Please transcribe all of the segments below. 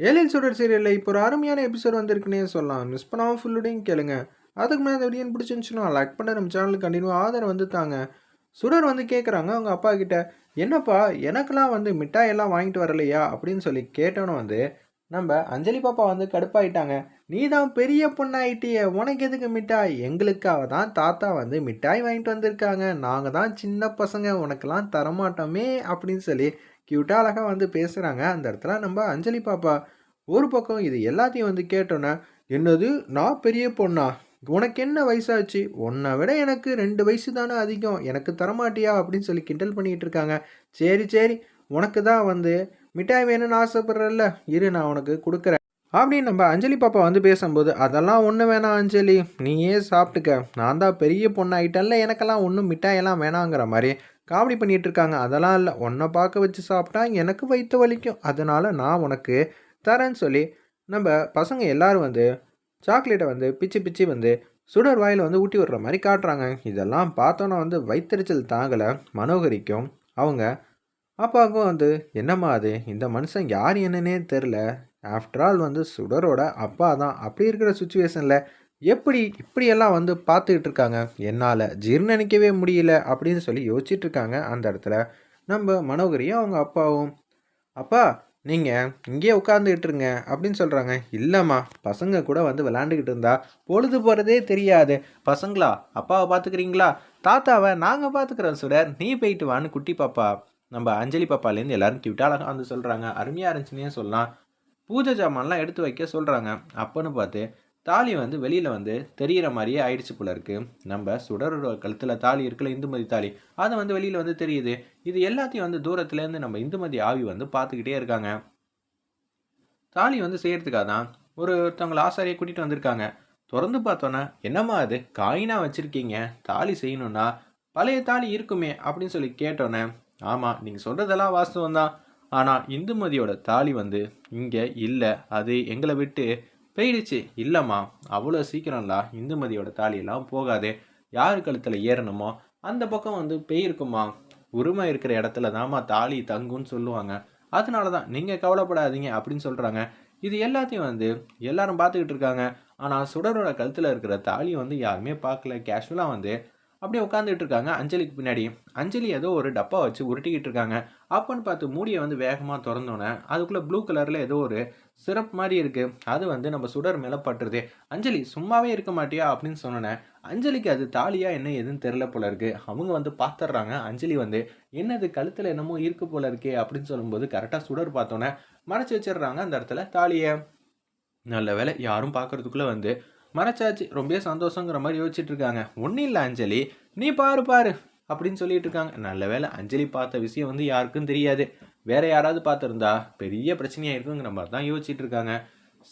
Alien சுடர் சீரியலில் இப்போ ஒரு அருமையான எபிசோட் வந்திருக்குன்னே சொல்லலாம். மிஸ் பண்ணாமல் ஃபுல்லுடையும் கேளுங்க. அதுக்கு மேலே அந்த வீடியோ பிடிச்சிருந்துச்சுன்னா லைக் பண்ண நம்ம சேனலுக்கு கண்டினியூ ஆதரவு வந்து தாங்க. சுடர் வந்து கேட்குறாங்க அவங்க அப்பா கிட்ட என்னப்பா எனக்கெல்லாம் வந்து மிட்டாய் எல்லாம் வாங்கிட்டு வரலையா? அப்படின்னு சொல்லி கேட்டோன்னு வந்து நம்ம அஞ்சலி பாப்பா வந்து கடுப்பாயிட்டாங்க. நீ தான் பெரிய பொண்ணாயிட்டியே. உனக்கு எதுக்கு மிட்டாய்? எங்களுக்காக தான் தாத்தா வந்து மிட்டாய் வாங்கிட்டு வந்திருக்காங்க. நாங்கள் தான் சின்ன பசங்க. உனக்கெல்லாம் தரமாட்டோமே. அப்படின்னு சொல்லி கியூட்டாக அழகாக வந்து பேசுகிறாங்க அந்த இடத்துல நம்ம அஞ்சலி பாப்பா ஒரு பக்கம் இது எல்லாத்தையும் வந்து கேட்டோன்னே என்னது நான் பெரிய பொண்ணா? உனக்கு என்ன வயசாச்சு? உன்னை விட எனக்கு ரெண்டு வயசு தானே அதிகம். எனக்கு தரமாட்டியா? அப்படின்னு சொல்லி கிண்டல் பண்ணிகிட்டு இருக்காங்க. சரி சரி. உனக்கு தான் வந்து மிட்டாய் வேணும்னு ஆசைப்படுறல்ல. இரு நான் உனக்கு கொடுக்குறேன். அப்படின்னு நம்ம அஞ்சலி பாப்பா வந்து பேசும்போது அதெல்லாம் ஒன்றும் வேணாம் அஞ்சலி. நீயே சாப்பிட்டுக்க. நான் தான் பெரிய பொண்ணாயிட்டல்ல எனக்கெல்லாம் ஒன்றும் மிட்டாயெல்லாம் வேணாங்கிற மாதிரி காமெடி பண்ணிகிட்டு இருக்காங்க அதெல்லாம் இல்லை. உன்னை பார்க்க வச்சு சாப்பிட்டா எனக்கு வயிற்று வலிக்கும். அதனால் நான் உனக்கு தரேன்னு சொல்லி நம்ம பசங்க எல்லாரும் வந்து சாக்லேட்டை வந்து பிச்சு பிச்சு வந்து சுடர் வாயில் வந்து ஊட்டி விடுற மாதிரி காட்டுறாங்க. இதெல்லாம் பார்த்தோன்னா வந்து வயிற்றுச்சல் தாங்கலை. மனோகரிக்கும். அவங்க அப்பாவுக்கும் வந்து என்னம்மா அது? இந்த மனுஷன் யார் என்னன்னே தெரில ஆஃப்டர் ஆல் வந்து சுடரோட அப்பா தான். அப்படி இருக்கிற சுச்சுவேஷனில் எப்படி இப்படியெல்லாம் வந்து பார்த்துக்கிட்டு இருக்காங்க? என்னால் ஜீர்ணிக்கவே முடியல அப்படின்னு சொல்லி யோசிச்சுட்டு இருக்காங்க அந்த இடத்துல. நம்ம மனோகரியும் அவங்க அப்பாவும். அப்பா நீங்கள் இங்கேயே உட்காந்துக்கிட்டு இருங்க அப்படின்னு சொல்கிறாங்க இல்லைம்மா பசங்க கூட வந்து விளாண்டுக்கிட்டு இருந்தா பொழுது போகிறதே தெரியாது. பசங்களா அப்பாவை பார்த்துக்கிறீங்களா? தாத்தாவை நாங்கள் பார்த்துக்குறோம் சுடர். நீ போயிட்டு வான்னு குட்டி பாப்பா நம்ம அஞ்சலி பாப்பாலேருந்து எல்லாரும் அழகாக வந்து சொல்கிறாங்க அருமையாக இருந்துச்சுன்னே சொல்லலாம். பூஜை ஜாமான்லாம் எடுத்து வைக்க சொல்கிறாங்க அப்போன்னு பார்த்து தாலி வந்து வெளியில் வந்து தெரிகிற மாதிரியே ஆயிடுச்சு போல இருக்கு. நம்ம சுடரோட கழுத்தில் தாலி இருக்குல்ல இந்துமதி தாலி. அது வந்து வெளியில் வந்து தெரியுது. இது எல்லாத்தையும் வந்து தூரத்துலேருந்து நம்ம இந்துமதி ஆவி வந்து பார்த்துக்கிட்டே இருக்காங்க. தாலி வந்து செய்கிறதுக்காக தான் ஒரு ஒருத்தவங்களை ஆசாரியை கூட்டிகிட்டு வந்திருக்காங்க. திறந்து பார்த்தோன்னா என்னம்மா அது காயினாக வச்சுருக்கீங்க. தாலி செய்யணும்னா பழைய தாலி இருக்குமே அப்படின்னு சொல்லி கேட்டோன்னே ஆமாம் நீங்கள் சொல்கிறதெல்லாம் வாஸ்தவம் தான் ஆனால் இந்துமதியோட தாலி வந்து இங்கே இல்லை. அது எங்களை விட்டு போயிடுச்சு. இல்லைம்மா அவ்வளோ சீக்கிரம்லாம் இந்துமதியோட தாலியெல்லாம் போகாது. யார் கழுத்தில் ஏறணுமோ அந்த பக்கம் வந்து பெயிருக்குமா உரிமை இருக்கிற இடத்துல தாம்மா தாலி தங்குன்னு சொல்லுவாங்க. அதனால தான் நீங்கள் கவலைப்படாதீங்க அப்படின்னு சொல்கிறாங்க இது எல்லாத்தையும் வந்து எல்லாரும் பார்த்துக்கிட்டு இருக்காங்க. ஆனால் சுடரோட கழுத்தில் இருக்கிற தாலி வந்து யாருமே பார்க்கல. கேஷுவலாக வந்து அப்படியே உட்காந்துட்டு இருக்காங்க அஞ்சலிக்கு பின்னாடி. அஞ்சலி ஏதோ ஒரு டப்பா வச்சு உருட்டிக்கிட்டு இருக்காங்க அப்பன்னு பார்த்து மூடியை வந்து வேகமாக திறந்தோன்னே அதுக்குள்ளே ப்ளூ கலரில் ஏதோ ஒரு சிரப் மாதிரி இருக்குது அது வந்து நம்ம சுடர் மேலே பட்டுருது. அஞ்சலி சும்மாவே இருக்க மாட்டியா? அப்படின்னு சொன்னேன் அஞ்சலிக்கு அது தாலியா என்ன எதுன்னு தெரில போல இருக்கு. அவங்க வந்து பார்த்துட்றாங்க அஞ்சலி வந்து என்னது கழுத்தில் என்னமோ இருக்கு போல இருக்கே அப்படின்னு சொல்லும்போது கரெக்டாக சுடர் பார்த்தோன்னே மறைச்சி வச்சிடுறாங்க அந்த இடத்துல தாலியை. நல்ல வேலை யாரும் பார்க்கறதுக்குள்ளே வந்து மறைச்சாச்சு. ரொம்ப சந்தோஷங்கிற மாதிரி யோசிச்சுட்டு இருக்காங்க. ஒன்றும் இல்லை அஞ்சலி. நீ பாரு பாரு அப்படின்னு சொல்லிட்டு இருக்காங்க. நல்ல வேலை அஞ்சலி பார்த்த விஷயம் வந்து யாருக்கும் தெரியாது. வேற யாராவது பார்த்துருந்தா பெரிய பிரச்சனையாக இருக்குங்கிற மாதிரி தான் யோசிச்சுட்டு இருக்காங்க.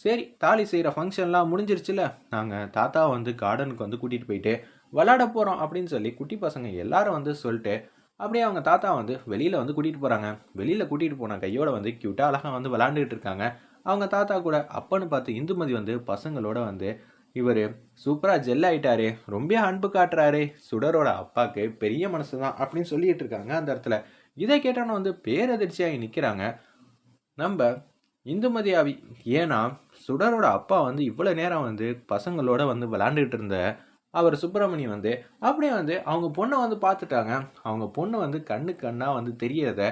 சரி தாலி செய்கிற ஃபங்க்ஷன்லாம் முடிஞ்சிருச்சுல நாங்கள் தாத்தா வந்து கார்டனுக்கு வந்து கூட்டிகிட்டு போயிட்டு விளாட போகிறோம் அப்படின்னு சொல்லி குட்டி பசங்க எல்லாரும் வந்து சொல்லிட்டு அப்படியே அவங்க தாத்தா வந்து வெளியில் வந்து கூட்டிகிட்டு போகிறாங்க வெளியில் கூட்டிகிட்டு போன கையோட வந்து க்யூட்டாக அழகாக வந்து விளாண்டுக்கிட்டு இருக்காங்க. அவங்க தாத்தா கூட அப்பன்னு பார்த்து இந்துமதி வந்து பசங்களோட வந்து இவர் சூப்பராக ஜெல் ஆகிட்டாரு ரொம்ப அன்பு காட்டுறாரு சுடரோட அப்பாவுக்கு பெரிய மனசு தான் அப்படின்னு சொல்லிட்டு இருக்காங்க அந்த இடத்துல. இதை கேட்டோன்னு வந்து பேரதிர்ச்சியாகி நிற்கிறாங்க நம்ம இந்துமதியாவி ஏன்னா சுடரோட அப்பா வந்து இவ்வளோ நேரம் வந்து பசங்களோட வந்து விளாண்டுக்கிட்டு இருந்த அவர் சுப்பிரமணி வந்து அப்படியே வந்து அவங்க பொண்ணை வந்து பார்த்துட்டாங்க. அவங்க பொண்ணு வந்து கண்ணு கண்ணாக வந்து தெரியறத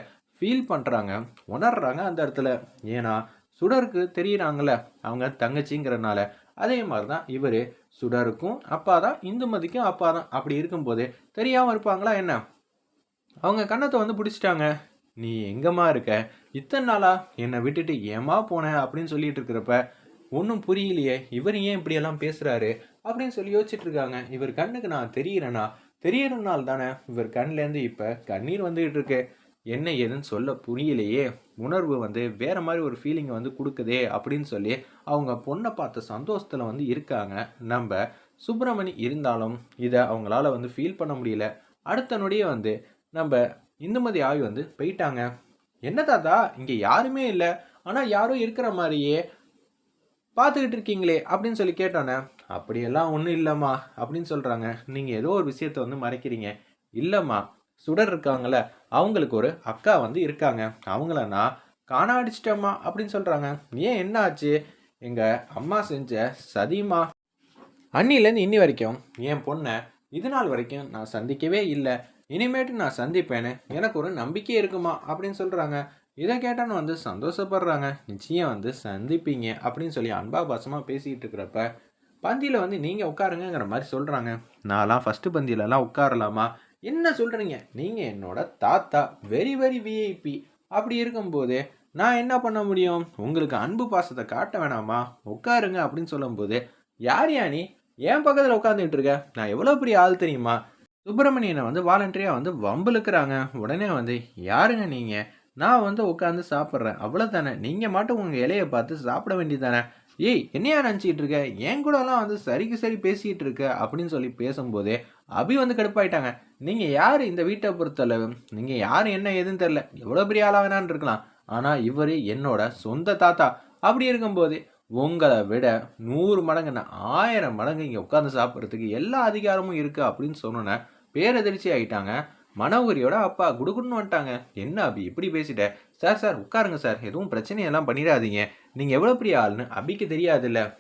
ஃபீல் பண்ணுறாங்க உணர்றாங்க அந்த இடத்துல. ஏன்னா சுடருக்கு தெரியுறாங்கள அவங்க தங்கச்சிங்கிறனால. அதே மாதிரி தான் இவர் சுடருக்கும் அப்பா தான் இந்துமதிக்கும் அப்பா தான் அப்படி இருக்கும்போது தெரியாமல் இருப்பாங்களா என்ன? அவங்க கன்னத்தை வந்து பிடிச்சிட்டாங்க. நீ எங்கம்மா இருக்க? இத்தனை நாளா என்னை விட்டுட்டு ஏமா போனேன் அப்படின்னு சொல்லிட்டு இருக்கிறப்ப ஒன்றும் புரியலையே இவர் ஏன் இப்படியெல்லாம் பேசுகிறாரு அப்படின்னு சொல்லி யோசிச்சுட்டு இருக்காங்க இவர் கண்ணுக்கு நான் தெரியிறேனா? தெரியறனால தானே இவர் கண்ணிலேருந்து இப்போ கண்ணீர் வந்துகிட்டு இருக்கு என்ன ஏதுன்னு சொல்ல புரியலையே. உணர்வு வந்து வேறு மாதிரி ஒரு ஃபீலிங்கை வந்து கொடுக்குதே அப்படின்னு சொல்லி அவங்க பொண்ணை பார்த்த சந்தோஷத்தில் வந்து இருக்காங்க. நம்ம சுப்பிரமணி இருந்தாலும் இதை அவங்களால வந்து ஃபீல் பண்ண முடியல. அடுத்த நொடியே வந்து நம்ம இந்துமதி ஆவி வந்து போயிட்டாங்க. என்ன தாத்தா இங்கே யாருமே இல்லை. ஆனால் யாரும் இருக்கிற மாதிரியே பார்த்துக்கிட்டு இருக்கீங்களே அப்படின்னு சொல்லி கேட்டோன்னே அப்படியெல்லாம் ஒன்றும் இல்லைம்மா அப்படின்னு சொல்கிறாங்க நீங்கள் ஏதோ ஒரு விஷயத்த வந்து மறைக்கிறீங்க. இல்லைம்மா சுடர் இருக்காங்களே அவங்களுக்கு ஒரு அக்கா வந்து இருக்காங்க. அவங்கள நான் காண அடிச்சிட்டம்மா அப்படின்னு சொல்கிறாங்க ஏன் என்ன ஆச்சு எங்கள் அம்மா செஞ்ச சதிமா அன்னிலேருந்து இன்னி வரைக்கும் என் பொண்ணை இது நாள் வரைக்கும் நான் சந்திக்கவே இல்லை. இனிமேட்டு நான் சந்திப்பேன்னு எனக்கு ஒரு நம்பிக்கை இருக்குமா? அப்படின்னு சொல்கிறாங்க இதை கேட்டான்னு வந்து சந்தோஷப்படுறாங்க. நிச்சயம் வந்து சந்திப்பீங்க. அப்படின்னு சொல்லி அன்பா பாசமாக பேசிக்கிட்டு இருக்கிறப்ப பந்தியில் வந்து நீங்கள் உட்காருங்கிற மாதிரி சொல்கிறாங்க நான்லாம் ஃபஸ்ட்டு பந்தியிலலாம் உட்காரலாமா? என்ன சொல்கிறீங்க நீங்கள் என்னோட தாத்தா வெரி வெரி விஐபி அப்படி இருக்கும்போது நான் என்ன பண்ண முடியும்? உங்களுக்கு அன்பு பாசத்தை காட்ட வேணாமா? உட்காருங்க அப்படின்னு சொல்லும்போது யார் யா நீ? என் பக்கத்தில் உட்காந்துட்டு இருக்க? நான் எவ்வளோ பெரிய ஆள் தெரியுமா? சுப்பிரமணியனை வந்து வாலண்டரியாக வந்து வம்புலுக்குறாங்க உடனே வந்து யாருங்க நீங்கள் நான் வந்து உட்காந்து சாப்பிட்றேன். அவ்வளோ தானே நீங்கள் மட்டும் உங்கள் இலையை பார்த்து சாப்பிட வேண்டியதானே ஏய் என்னையா நினச்சிக்கிட்டு இருக்க? என் கூடலாம் வந்து சரிக்கு சரி பேசிகிட்டு இருக்க அப்படின்னு சொல்லி பேசும்போதே அபி வந்து கடுப்பாயிட்டாங்க. நீங்கள் யார் இந்த வீட்டை பொறுத்தளவு? நீங்கள் யார் என்ன ஏதுன்னு தெரில எவ்வளோ பெரிய ஆளாக வேணான்னு இருக்கலாம். ஆனால் இவர் என்னோட சொந்த தாத்தா. அப்படி இருக்கும்போது உங்களை விட நூறு மடங்கு நான் ஆயிரம் மடங்கு இங்கே உட்காந்து சாப்பிட்றதுக்கு எல்லா அதிகாரமும் இருக்குது அப்படின்னு சொன்னோன்னே பேரதிர்ச்சி ஆகிட்டாங்க மனோகரியோட அப்பா குடுகுடுன்னு வந்துட்டாங்க. என்ன அபி இப்படி பேசிட்ட? சார் சார் உட்காருங்க சார். எதுவும் பிரச்சனையெல்லாம் பண்ணிடாதீங்க. நீங்கள் எவ்வளோ பெரிய ஆள்னு அபிக்கு தெரியாதுல்ல.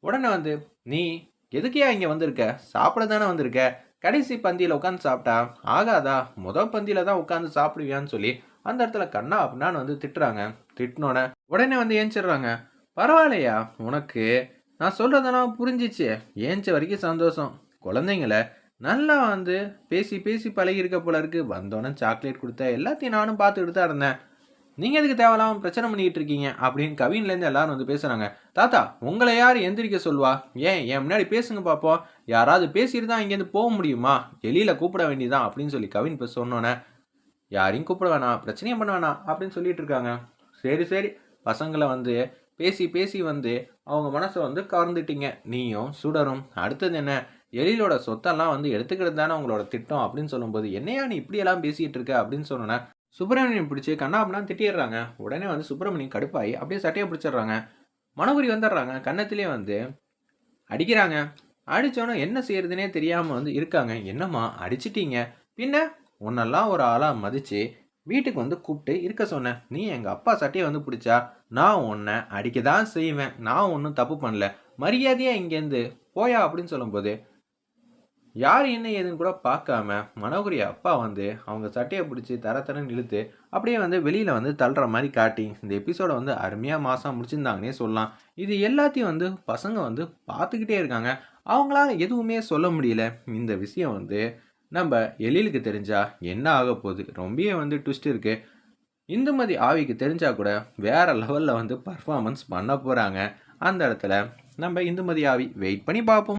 உடனே வந்து நீ எதுக்கையா இங்கே வந்திருக்க? சாப்பிட தானே வந்திருக்க? கடைசி பந்தியில் உட்காந்து சாப்பிட்டா? ஆகாதா? முதல் பந்தியில் தான் உட்காந்து சாப்பிடுவியான்னு சொல்லி அந்த இடத்துல கண்ணா அப்படின்னான்னு வந்து திட்டுறாங்க. திட்டினோட உடனே வந்து ஏஞ்சிடுறாங்க. பரவாயில்லையா? உனக்கு நான் சொல்கிறதெல்லாம் புரிஞ்சிச்சு. ஏஞ்ச வரைக்கும் சந்தோஷம். குழந்தைங்கள நல்லா வந்து பேசி பேசி பழகியிருக்க போல இருக்குது வந்தோன்னே சாக்லேட் கொடுத்த எல்லாத்தையும் நானும் பார்த்துக்கிட்டு தான் இருந்தேன். நீங்கள் எதுக்கு தேவையில்லாமல் பிரச்சனை பண்ணிக்கிட்டு இருக்கீங்க? அப்படின்னு கவின்லேருந்து எல்லாரும் வந்து பேசுகிறாங்க தாத்தா உங்களை யார் எந்திரிக்க சொல்வா ஏன் என் முன்னாடி பேசுங்க பார்ப்போம் யாராவது பேசிட்டு தான் இங்கேருந்து போக முடியுமா? வெளியில் கூப்பிட வேண்டியதான் அப்படின்னு சொல்லி கவின் இப்போ சொன்னோன்னே யாரையும் கூப்பிட வேணாம் பிரச்சனையும் பண்ண வேணாம் அப்படின்னு சொல்லிட்டு இருக்காங்க. சரி சரி. பசங்களை வந்து பேசி பேசி வந்து அவங்க மனசை வந்து கவர்ந்துட்டீங்க. நீயும் சுடரும். அடுத்தது என்ன? எழிலோட சொத்தெல்லாம் வந்து எடுத்துக்கிறது தானே உங்களோட திட்டம் அப்படின்னு சொல்லும்போது என்னையா நீ இப்படியெல்லாம் பேசிகிட்டு இருக்க? அப்படின்னு சொன்னோன்னே சுப்பிரமணியம் பிடிச்சி கண்ணா அப்படின்னா திட்டிடுறாங்க. உடனே வந்து சுப்பிரமணியம் கடுப்பாகி அப்படியே சட்டையை பிடிச்சிடுறாங்க. மனோகுரி வந்துடுறாங்க. கன்னத்திலே வந்து அடிக்கிறாங்க. அடித்தோன்னே என்ன செய்யறதுனே தெரியாமல் வந்து இருக்காங்க. என்னம்மா அடிச்சிட்டீங்க. பின்ன உன்னெல்லாம் ஒரு ஆளாக மதித்து வீட்டுக்கு வந்து கூப்பிட்டு இருக்க சொன்னேன் நீ எங்கள் அப்பா சட்டையை வந்து பிடிச்சா நான் உன்னை அடிக்க தான் செய்வேன். நான் ஒன்றும் தப்பு பண்ணல. மரியாதையாக இங்கேருந்து போயா? அப்படின்னு சொல்லும்போது யார் என்ன ஏதுன்னு கூட பார்க்காம மனோகரி அப்பா வந்து அவங்க சட்டையை பிடிச்சி தர தரன்னு இழுத்து அப்படியே வந்து வெளியில் வந்து தள்ளுற மாதிரி காட்டி இந்த எபிசோடை வந்து அருமையாக மாதம் முடிச்சிருந்தாங்கன்னே சொல்லலாம். இது எல்லாத்தையும் வந்து பசங்க வந்து பார்த்துக்கிட்டே இருக்காங்க. அவங்களால எதுவுமே சொல்ல முடியல. இந்த விஷயம் வந்து நம்ம எழிலுக்கு தெரிஞ்சா என்ன ஆக போகுது? ரொம்பவே வந்து ட்விஸ்ட் இருக்குது இந்துமதி ஆவிக்கு தெரிஞ்சா கூட வேற லெவலில் வந்து பர்ஃபார்மன்ஸ் பண்ண போகிறாங்க அந்த இடத்துல நம்ம இந்துமதி ஆவி வெயிட் பண்ணி பார்ப்போம்.